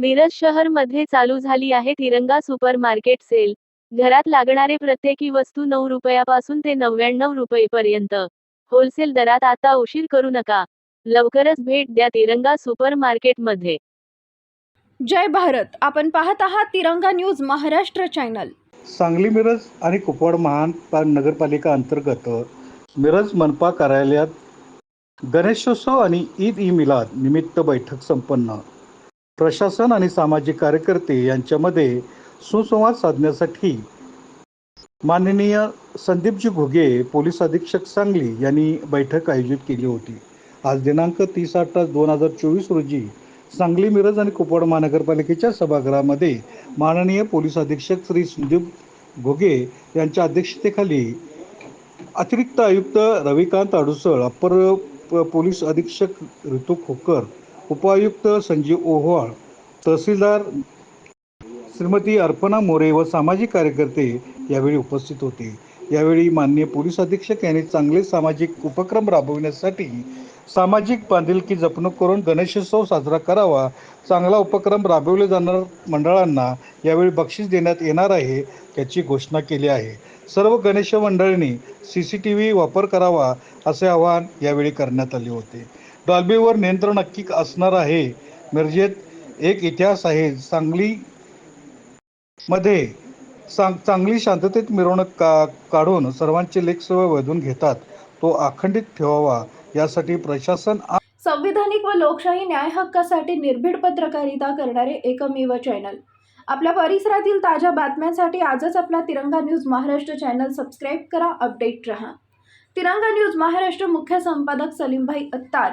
मिरज शहरमध्ये चालू झाली आहे तिरंगा सुपर मार्केट सेल. घरात लागणारे प्रत्येकी वस्तू नऊ रुपयापासून ते नव्याण्णव रुपयेपर्यंत. होलसेल दरात आता उशीर करू नका. लवकरच भेट द्या तिरंगा सुपर मार्केटमध्ये जय भारत. आपण पाहत आहात तिरंगा न्यूज महाराष्ट्र चॅनल. सांगली मिरज आणि कुपवाड महानपा नगरपालिका अंतर्गत मिरज मनपा कार्यालयात गणेशोत्सव आणि ईद ई मिलाद निमित्त बैठक संपन्न. प्रशासन आणि सामाजिक कार्यकर्ते यांच्यामध्ये सुसंवाद साधण्यासाठी माननीय संदीपजी घुगे पोलीस अधीक्षक सांगली यांनी बैठक आयोजित केली होती. आज दिनांक तीस आठ दोन हजार चोवीस रोजी सांगली मिरज आणि कुपवाड महानगरपालिकेच्या सभागृहामध्ये माननीय पोलीस अधीक्षक श्री संदीप घोगे यांच्या अध्यक्षतेखाली अतिरिक्त आयुक्त रविकांत अडुसळ अप्पर प- पोलीस अधीक्षक ऋतू खोकर उपायुक्त संजीव ओव्हाळ तहसीलदार श्रीमती अर्पणा मोरे व सामाजिक कार्यकर्ते यावेळी उपस्थित होते. यावेळी माननीय पोलीस अधीक्षक यांनी चांगले सामाजिक उपक्रम राबविण्यासाठी सामाजिक बांधिलकी जपणूक करून गणेशोत्सव साजरा करावा चांगला उपक्रम राबवले जाणार मंडळांना यावेळी बक्षीस देण्यात येणार आहे याची घोषणा केली आहे. सर्व गणेश मंडळींनी सी सी टी व्ही वापर करावा असे आवाहन यावेळी करण्यात आले होते. डॉल्बीवर नियंत्रण नक्की असणार आहे. मिरजेत एक इतिहास आहे. सांगली मध्ये सांग चांगली शांततेत मिरवणूक का काढून सर्वांचे लेखसेवा वेधून घेतात. तो अखंडित ठेवावा. यासाठी प्रशासन संविधानिक व लोकशाही न्याय हक्कासाठी निर्भीड पत्रकारिता करणारे एकमेव चॅनल. आपल्या परिसरातील ताज्या बातम्यांसाठी आजच आपला Tiranga news Maharashtra channel subscribe करा अपडेट रहा. तिरंगा न्यूज महाराष्ट्र मुख्य संपादक सलीमभाई अत्तार.